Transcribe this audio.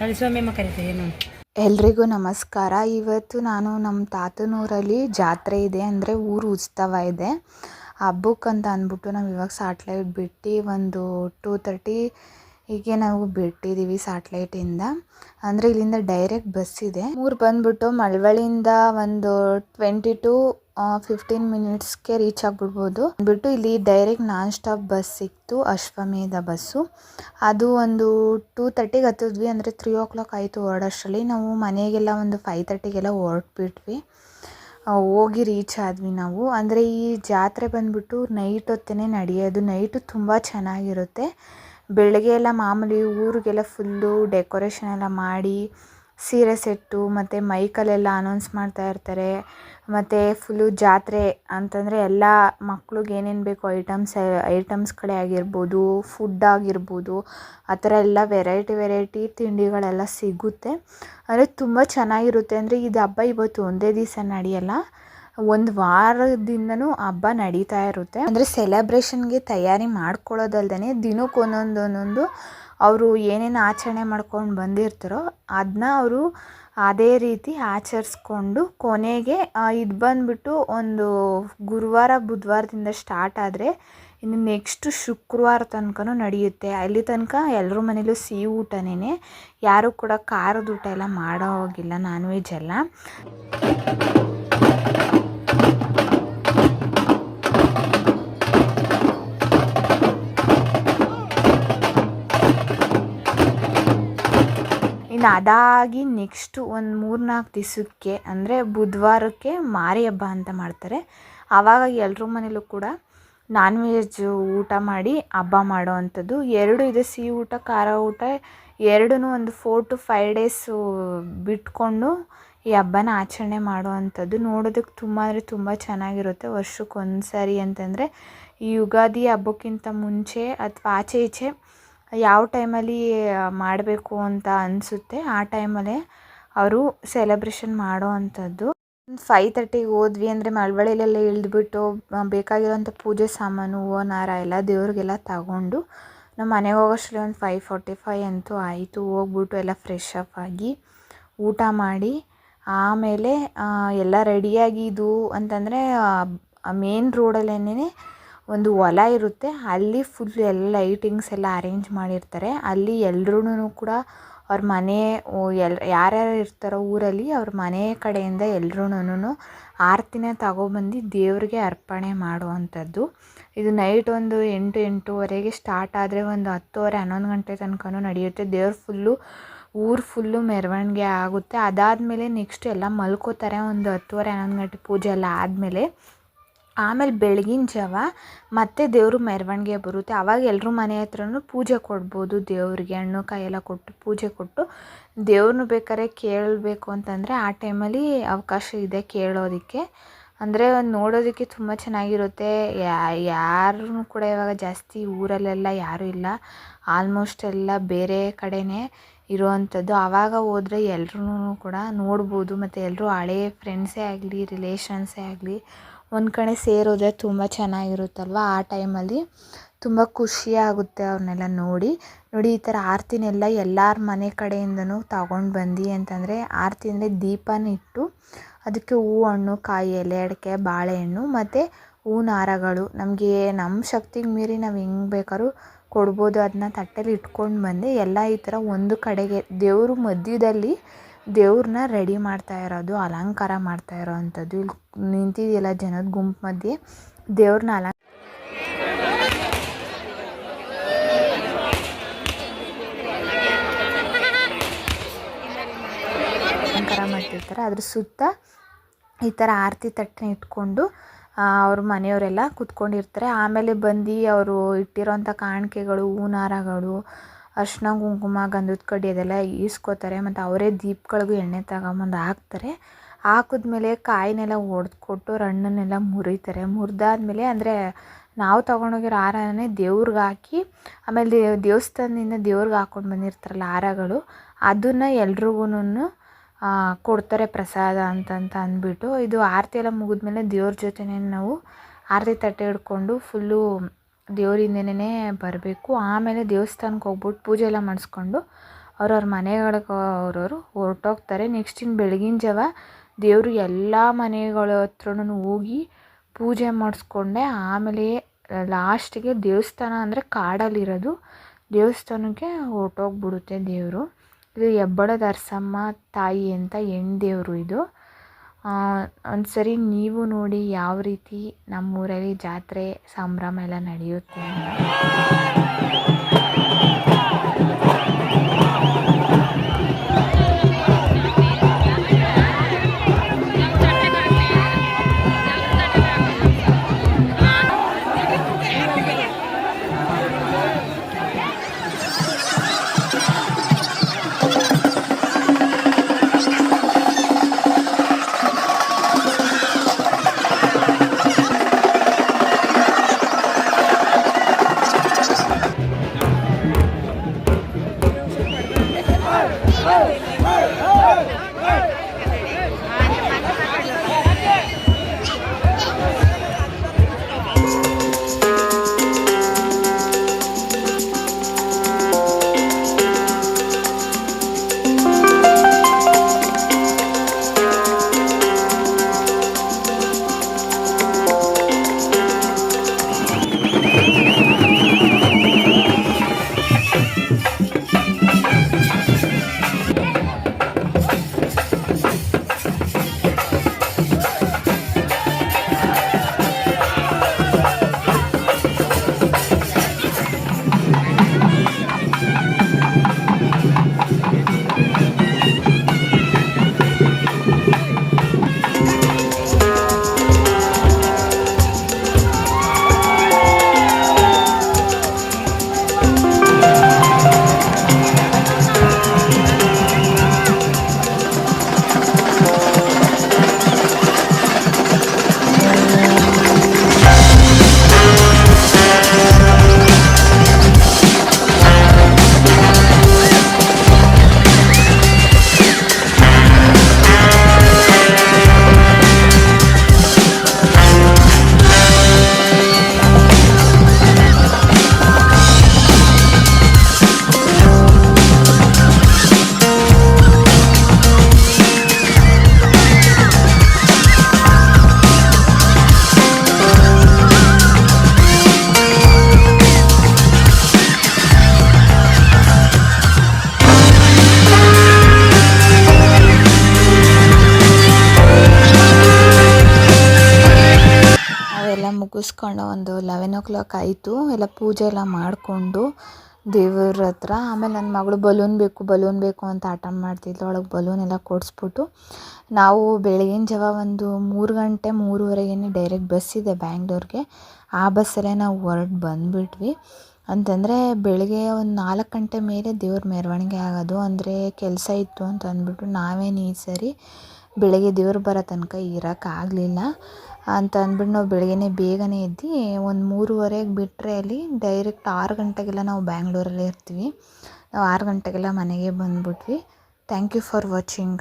ಮಲ್ಸ್ವಾಮಿಯಮ್ಮ ಕರಿತೀವಿ ಏನು? ಎಲ್ರಿಗೂ ನಮಸ್ಕಾರ. ಇವತ್ತು ನಾನು ನಮ್ಮ ತಾತನೂರಲ್ಲಿ ಜಾತ್ರೆ ಇದೆ ಅಂದರೆ ಊರು ಉತ್ಸವ ಇದೆ. ಹಬ್ಬಕ್ಕಂತ ಅಂದ್ಬಿಟ್ಟು ನಾವು ಇವಾಗ ಸಾಟ್ಲೈಟ್ ಬಿಟ್ಟು ಒಂದು ಟೂ ತರ್ಟಿ ಹೀಗೆ ನಾವು ಬಿಟ್ಟಿದ್ದೀವಿ ಸ್ಯಾಟ್ಲೈಟಿಂದ ಅಂದರೆ ಇಲ್ಲಿಂದ ಡೈರೆಕ್ಟ್ ಬಸ್ ಇದೆ. ಊರು ಬಂದ್ಬಿಟ್ಟು ಮಳವಳ್ಳಿಯಿಂದ ಒಂದು ಟ್ವೆಂಟಿ ಟು ಫಿಫ್ಟೀನ್ ಮಿನಿಟ್ಸ್ಗೆ ರೀಚ್ ಆಗಿಬಿಡ್ಬೋದು. ಅಂದ್ಬಿಟ್ಟು ಇಲ್ಲಿ ಡೈರೆಕ್ಟ್ ನಾನ್ ಸ್ಟಾಪ್ ಬಸ್ ಸಿಕ್ತು, ಅಶ್ವಮೇಧ ಬಸ್ಸು. ಅದು ಒಂದು ಟೂ ತರ್ಟಿಗೆ ಹತ್ತಿದ್ವಿ ಅಂದರೆ ತ್ರೀ ಓ ಕ್ಲಾಕ್ ಆಯಿತು ಹೊರಡೋಷ್ಟರಲ್ಲಿ ನಾವು ಮನೆಗೆಲ್ಲ ಒಂದು ಫೈವ್ ತರ್ಟಿಗೆಲ್ಲ ಹೊರಟ್ಬಿಟ್ವಿ. ಹೋಗಿ ರೀಚ್ ಆದ್ವಿ ನಾವು. ಅಂದರೆ ಈ ಜಾತ್ರೆ ಬಂದ್ಬಿಟ್ಟು ನೈಟ್ ಹೊತ್ತೇ ನಡೆಯೋದು. ನೈಟು ತುಂಬ ಚೆನ್ನಾಗಿರುತ್ತೆ. ಬೆಳಗ್ಗೆ ಎಲ್ಲ ಮಾಮೂಲಿ ಊರಿಗೆಲ್ಲ ಫುಲ್ಲು ಡೆಕೋರೇಷನ್ ಎಲ್ಲ ಮಾಡಿ ಸೀರೆ ಸೆಟ್ಟು ಮತ್ತು ಮೈಕಲ್ಲೆಲ್ಲ ಅನೌನ್ಸ್ ಮಾಡ್ತಾ ಇರ್ತಾರೆ. ಮತ್ತು ಫುಲ್ಲು ಜಾತ್ರೆ ಅಂತಂದರೆ ಎಲ್ಲ ಮಕ್ಳಿಗೆ ಏನೇನು ಬೇಕು ಐಟಮ್ಸ್ ಐಟಮ್ಸ್ಗಳೇ ಆಗಿರ್ಬೋದು ಫುಡ್ ಆಗಿರ್ಬೋದು, ಆ ಥರ ಎಲ್ಲ ವೆರೈಟಿ ವೆರೈಟಿ ತಿಂಡಿಗಳೆಲ್ಲ ಸಿಗುತ್ತೆ. ಅಂದರೆ ತುಂಬ ಚೆನ್ನಾಗಿರುತ್ತೆ. ಅಂದರೆ ಇದು ಹಬ್ಬ ಇವತ್ತು ಒಂದೇ ದಿವಸ ನಡೆಯಲ್ಲ. ಒಂದು ವಾರದಿಂದನೂ ಹಬ್ಬ ನಡೀತಾ ಇರುತ್ತೆ. ಅಂದರೆ ಸೆಲೆಬ್ರೇಷನ್ಗೆ ತಯಾರಿ ಮಾಡ್ಕೊಳ್ಳೋದಲ್ದೇ ದಿನಕ್ಕೊಂದೊಂದೊಂದೊಂದು ಅವರು ಏನೇನು ಆಚರಣೆ ಮಾಡ್ಕೊಂಡು ಬಂದಿರ್ತಾರೋ ಅದನ್ನ ಅವರು ಅದೇ ರೀತಿ ಆಚರಿಸ್ಕೊಂಡು ಕೊನೆಗೆ ಇದು ಬಂದುಬಿಟ್ಟು ಒಂದು ಗುರುವಾರ, ಬುಧವಾರದಿಂದ ಸ್ಟಾರ್ಟ್ ಆದರೆ ಇನ್ನು ನೆಕ್ಸ್ಟು ಶುಕ್ರವಾರ ತನಕನೂ ನಡೆಯುತ್ತೆ. ಅಲ್ಲಿ ತನಕ ಎಲ್ಲರ ಮನೇಲೂ ಸಿಹಿ ಊಟನೇ ಯಾರೂ ಕೂಡ ಖಾರದ ಊಟ ಎಲ್ಲ ಮಾಡೋ ಹೋಗಿಲ್ಲ ನಾನ್ ವೆಜ್ ಎಲ್ಲ. ಇನ್ನು ಅದಾಗಿ ನೆಕ್ಸ್ಟು ಒಂದು ಮೂರು ನಾಲ್ಕು ದಿವಸಕ್ಕೆ ಅಂದರೆ ಬುಧವಾರಕ್ಕೆ ಮಾರಿ ಹಬ್ಬ ಅಂತ ಮಾಡ್ತಾರೆ. ಆವಾಗ ಎಲ್ಲರೂ ಮನೇಲೂ ಕೂಡ ನಾನ್ ವೆಜ್ ಊಟ ಮಾಡಿ ಹಬ್ಬ ಮಾಡೋ ಅಂಥದ್ದು ಎರಡು ಇದೆ ಸಿಹಿ ಊಟ, ಖಾರ ಊಟ ಎರಡೂ ಒಂದು ಫೋರ್ ಟು ಫೈವ್ ಡೇಸು ಬಿಟ್ಕೊಂಡು ಈ ಹಬ್ಬನ ಆಚರಣೆ ಮಾಡೋ ಅಂಥದ್ದು ನೋಡೋದಕ್ಕೆ ತುಂಬ ಅಂದರೆ ತುಂಬ ಚೆನ್ನಾಗಿರುತ್ತೆ. ವರ್ಷಕ್ಕೊಂದು ಸಾರಿ ಅಂತಂದರೆ ಈ ಯುಗಾದಿ ಹಬ್ಬಕ್ಕಿಂತ ಮುಂಚೆ ಅಥವಾ ಆಚೆ ಈಚೆ ಯಾವ ಟೈಮಲ್ಲಿ ಮಾಡಬೇಕು ಅಂತ ಅನಿಸುತ್ತೆ, ಆ ಟೈಮಲ್ಲೇ ಅವರು ಸೆಲೆಬ್ರೇಷನ್ ಮಾಡೋ ಅಂಥದ್ದು ಫೈ ತರ್ಟಿಗೆ ಹೋದ್ವಿ ಅಂದರೆ ಮಳವಳ್ಳಿಲೆಲ್ಲ ಇಳಿದ್ಬಿಟ್ಟು ಬೇಕಾಗಿರೋಂಥ ಪೂಜೆ ಸಾಮಾನು, ಹೂವು, ನಾರ ಎಲ್ಲ ದೇವ್ರಿಗೆಲ್ಲ ತಗೊಂಡು ನಮ್ಮ ಮನೆಗೆ ಹೋಗೋಷ್ಟರಲ್ಲಿ ಒಂದು ಫೈವ್ ಫೋರ್ಟಿ ಫೈವ್ ಅಂತೂ ಆಯಿತು. ಹೋಗ್ಬಿಟ್ಟು ಎಲ್ಲ ಫ್ರೆಶ್ ಅಪ್ ಆಗಿ ಊಟ ಮಾಡಿ, ಆಮೇಲೆ ಎಲ್ಲ ರೆಡಿಯಾಗಿದ್ದು ಅಂತಂದರೆ ಮೇನ್ ರೋಡಲ್ಲೇನೆ ಒಂದು ಹೊಲ ಇರುತ್ತೆ. ಅಲ್ಲಿ ಫುಲ್ ಎಲ್ಲ ಲೈಟಿಂಗ್ಸ್ ಎಲ್ಲ ಅರೇಂಜ್ ಮಾಡಿರ್ತಾರೆ. ಅಲ್ಲಿ ಎಲ್ರೂನು ಕೂಡ ಅವ್ರ ಮನೆ ಎಲ್, ಯಾರ್ಯಾರು ಇರ್ತಾರೋ ಊರಲ್ಲಿ ಅವ್ರ ಮನೆ ಕಡೆಯಿಂದ ಎಲ್ರೂನು ಆರತಿನ ತಗೊಬಂದು ದೇವ್ರಿಗೆ ಅರ್ಪಣೆ ಮಾಡುವಂಥದ್ದು. ಇದು ನೈಟ್ ಒಂದು ಎಂಟು, ಎಂಟೂವರೆಗೆ ಸ್ಟಾರ್ಟ್ ಆದರೆ ಒಂದು ಹತ್ತುವರೆ, ಹನ್ನೊಂದು ಗಂಟೆ ತನಕನೂ ನಡೆಯುತ್ತೆ. ದೇವ್ರ ಫುಲ್ಲು ಊರು ಫುಲ್ಲು ಮೆರವಣಿಗೆ ಆಗುತ್ತೆ. ಅದಾದಮೇಲೆ ನೆಕ್ಸ್ಟ್ ಎಲ್ಲ ಮಲ್ಕೋತಾರೆ. ಒಂದು ಹತ್ತುವರೆ, ಹನ್ನೊಂದು ಗಂಟೆ ಪೂಜೆ ಎಲ್ಲ ಆದಮೇಲೆ. ಆಮೇಲೆ ಬೆಳಗಿನ ಜಾವ ಮತ್ತೆ ದೇವ್ರ ಮೆರವಣಿಗೆ ಬರುತ್ತೆ. ಆವಾಗ ಎಲ್ಲರೂ ಮನೆ ಹತ್ರನೂ ಪೂಜೆ ಕೊಡ್ಬೋದು ದೇವ್ರಿಗೆ. ಹಣ್ಣು ಕಾಯಿ ಎಲ್ಲ ಕೊಟ್ಟು ಪೂಜೆ ಕೊಟ್ಟು ದೇವ್ರನ್ನೂ ಬೇಕಾದ್ರೆ ಕೇಳಬೇಕು ಅಂತಂದರೆ ಆ ಟೈಮಲ್ಲಿ ಅವಕಾಶ ಇದೆ ಕೇಳೋದಕ್ಕೆ. ಅಂದರೆ ನೋಡೋದಕ್ಕೆ ತುಂಬ ಚೆನ್ನಾಗಿರುತ್ತೆ. ಯಾರೂ ಕೂಡ ಇವಾಗ ಜಾಸ್ತಿ ಊರಲ್ಲೆಲ್ಲ ಯಾರೂ ಇಲ್ಲ. ಆಲ್ಮೋಸ್ಟ್ ಎಲ್ಲ ಬೇರೆ ಕಡೆಯೇ ಇರುವಂಥದ್ದು. ಆವಾಗ ಹೋದರೆ ಎಲ್ರೂ ಕೂಡ ನೋಡ್ಬೋದು. ಮತ್ತು ಎಲ್ಲರೂ ಹಳೆಯ ಫ್ರೆಂಡ್ಸೇ ಆಗಲಿ ರಿಲೇಷನ್ಸೇ ಆಗಲಿ ಒಂದು ಕಡೆ ಸೇರಿದ್ರೆ ತುಂಬ ಚೆನ್ನಾಗಿರುತ್ತಲ್ವ ಆ ಟೈಮಲ್ಲಿ. ತುಂಬ ಖುಷಿಯಾಗುತ್ತೆ ಅವ್ರನ್ನೆಲ್ಲ ನೋಡಿ. ನೋಡಿ ಈ ಥರ ಆರತಿನೆಲ್ಲ ಎಲ್ಲರ ಮನೆ ಕಡೆಯಿಂದನೂ ತಗೊಂಡು ಬಂದು ಅಂತಂದರೆ ಆರತಿ ಅಂದರೆ ದೀಪನ ಇಟ್ಟು ಅದಕ್ಕೆ ಹೂವು ಹಣ್ಣು ಕಾಯಿ ಎಲೆ, ಅಡಿಕೆ, ಬಾಳೆಹಣ್ಣು ಮತ್ತು ಹೂ ನಾರಗಳು. ನಮಗೆ ನಮ್ಮ ಶಕ್ತಿಗೆ ಮೀರಿ ನಾವು ಹೆಂಗೆ ಬೇಕಾದ್ರೂ ಕೊಡ್ಬೋದು. ಅದನ್ನ ತಟ್ಟೆಲಿ ಇಟ್ಕೊಂಡು ಬಂದು. ಎಲ್ಲ ಈ ಥರ ಒಂದು ಕಡೆಗೆ ದೇವ್ರ ಮಧ್ಯದಲ್ಲಿ ದೇವ್ರನ್ನ ರೆಡಿ ಮಾಡ್ತಾ ಇರೋದು, ಅಲಂಕಾರ ಮಾಡ್ತಾ ಇರೋವಂಥದ್ದು. ಇಲ್ಲಿ ನಿಂತಿದೆಯಲ್ಲ ಜನದ ಗುಂಪು ಮಧ್ಯೆ. ದೇವ್ರನ್ನ ಅಲ ಅಲಂಕಾರ ಮಾಡ್ತಿರ್ತಾರೆ. ಅದ್ರ ಸುತ್ತ ಈ ಥರ ಆರತಿ ತಟ್ಟೆನ ಇಟ್ಕೊಂಡು ಅವ್ರ ಮನೆಯವರೆಲ್ಲ ಕುತ್ಕೊಂಡಿರ್ತಾರೆ. ಆಮೇಲೆ ಬಂದು ಅವರು ಇಟ್ಟಿರೋಂಥ ಕಾಣಿಕೆಗಳು, ಹೂನಾರಗಳು ಅರ್ಶಿನ ಕುಂಕುಮ, ಗಂಧದ ಕಡ್ಡಿ ಅದೆಲ್ಲ ಈಸ್ಕೊತಾರೆ. ಮತ್ತು ಅವರೇ ದೀಪಗಳಿಗೂ ಎಣ್ಣೆ ತಗೊಂಬಂದು ಹಾಕ್ತಾರೆ. ಹಾಕಿದ್ಮೇಲೆ ಕಾಯಿನೆಲ್ಲ ಒಡೆದ್ಕೊಟ್ಟು ರಣ್ಣನ್ನೆಲ್ಲ ಮುರಿತಾರೆ. ಮುರಿದಾದ್ಮೇಲೆ ಅಂದರೆ ನಾವು ತೊಗೊಂಡೋಗಿರೋ ಹಾರನೇ ದೇವ್ರಿಗೆ ಹಾಕಿ, ಆಮೇಲೆ ದೇವಸ್ಥಾನದಿಂದ ದೇವ್ರಿಗೆ ಹಾಕ್ಕೊಂಡು ಬಂದಿರ್ತಾರಲ್ಲ ಹಾರಗಳು, ಅದನ್ನು ಎಲ್ರಿಗೂನು ಕೊಡ್ತಾರೆ ಪ್ರಸಾದ ಅಂತಂತ ಅಂದ್ಬಿಟ್ಟು. ಇದು ಆರತಿ ಎಲ್ಲ ಮುಗಿದ್ಮೇಲೆ ದೇವ್ರ ಜೊತೆನೇ ನಾವು ಆರತಿ ತಟ್ಟೆ ಹಿಡ್ಕೊಂಡು ಫುಲ್ಲು ದೇವರಿಂದನೇ ಬರಬೇಕು. ಆಮೇಲೆ ದೇವಸ್ಥಾನಕ್ಕೆ ಹೋಗ್ಬಿಟ್ಟು ಪೂಜೆ ಎಲ್ಲ ಮಾಡಿಸ್ಕೊಂಡು ಅವ್ರವ್ರ ಮನೆಗಳಿಗೆ ಅವ್ರವರು ಹೊರಟೋಗ್ತಾರೆ. ನೆಕ್ಸ್ಟ್ ಇನ್ನು ಬೆಳಗಿನ ಜಾವ ದೇವರು ಎಲ್ಲ ಮನೆಗಳ ಹತ್ರನೂ ಹೋಗಿ ಪೂಜೆ ಮಾಡಿಸ್ಕೊಂಡೆ. ಆಮೇಲೆ ಲಾಸ್ಟಿಗೆ ದೇವಸ್ಥಾನ ಅಂದರೆ ಕಾಡಲ್ಲಿರೋದು. ದೇವಸ್ಥಾನಕ್ಕೆ ಹೊರ್ಟೋಗ್ಬಿಡುತ್ತೆ ದೇವರು. ಇದು ಹೆಬ್ಬಳದ ದರ್ಸಮ್ಮ ತಾಯಿ ಅಂತ ಹೆಣ್ಣು ದೇವರು ಇದು. ಒಂದು ಸರಿ ನೀವು ನೋಡಿ ಯಾವ ರೀತಿ ನಮ್ಮೂರಲ್ಲಿ ಜಾತ್ರೆ ಸಂಭ್ರಮ ಎಲ್ಲ ನಡೆಯುತ್ತೆ ಮುಗಿಸ್ಕೊಂಡು ಒಂದು ಲೆವೆನ್ ಓ ಕ್ಲಾಕ್ ಆಯಿತು. ಎಲ್ಲ ಪೂಜೆ ಎಲ್ಲ ಮಾಡಿಕೊಂಡು ದೇವ್ರ ಹತ್ರ, ಆಮೇಲೆ ನನ್ನ ಮಗಳು ಬಲೂನ್ ಬೇಕು ಬಲೂನ್ ಬೇಕು ಅಂತ ಹಠ ಮಾಡ್ತಿದ್ಲು. ಅವಳಿಗೆ ಬಲೂನ್ ಎಲ್ಲ ಕೊಡಿಸ್ಬಿಟ್ಟು ನಾವು ಬೆಳಗಿನ ಜಾವ ಒಂದು ಮೂರು ಗಂಟೆ ಮೂರುವರೆಗೇ ಡೈರೆಕ್ಟ್ ಬಸ್ ಇದೆ ಬ್ಯಾಂಗ್ಳೂರಿಗೆ. ಆ ಬಸ್ಸಲ್ಲೇ ನಾವು ಹೊರಟು ಬಂದುಬಿಟ್ವಿ. ಅಂತಂದರೆ ಬೆಳಗ್ಗೆ ಒಂದು ನಾಲ್ಕು ಗಂಟೆ ಮೇಲೆ ದೇವ್ರ ಮೆರವಣಿಗೆ ಆಗೋದು. ಅಂದರೆ ಕೆಲಸ ಇತ್ತು ಅಂತ ಅಂದ್ಬಿಟ್ಟು ನಾವೇನು ಈ ಸರಿ ಬೆಳಗ್ಗೆ ದೇವ್ರು ಬರೋ ತನಕ ಇರೋಕ್ಕಾಗಲಿಲ್ಲ ಅಂತ ಅಂದ್ಬಿಟ್ಟು ನಾವು ಬೆಳಗ್ಗೆನೇ ಬೇಗನೆ ಎದ್ದು ಒಂದು ಮೂರುವರೆಗೆ ಬಿಟ್ಟರೆ ಅಲ್ಲಿ ಡೈರೆಕ್ಟ್ ಆರು ಗಂಟೆಗೆಲ್ಲ ನಾವು ಬ್ಯಾಂಗ್ಳೂರಲ್ಲೇ ಇರ್ತೀವಿ. ನಾವು ಆರು ಗಂಟೆಗೆಲ್ಲ ಮನೆಗೆ ಬಂದುಬಿಟ್ವಿ. Thank you for watching